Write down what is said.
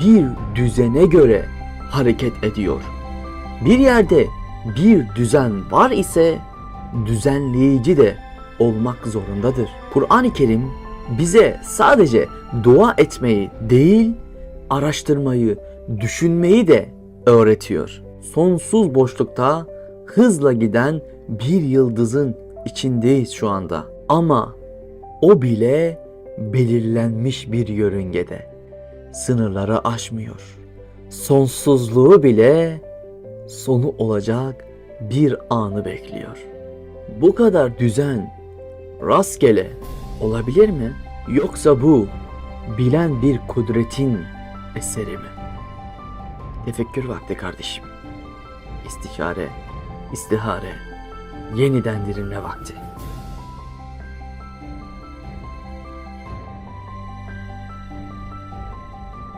bir düzene göre hareket ediyor. Bir yerde bir düzen var ise düzenleyici de olmak zorundadır. Kur'an-ı Kerim bize sadece dua etmeyi değil, araştırmayı, düşünmeyi de öğretiyor. Sonsuz boşlukta hızla giden bir yıldızın içindeyiz şu anda. Ama o bile belirlenmiş bir yörüngede. Sınırları aşmıyor. Sonsuzluğu bile sonu olacak bir anı bekliyor. Bu kadar düzen rastgele olabilir mi? Yoksa bu bilen bir kudretin eseri mi? Tefekkür vakti kardeşim. İstişare, istihare, yeniden dirilme vakti.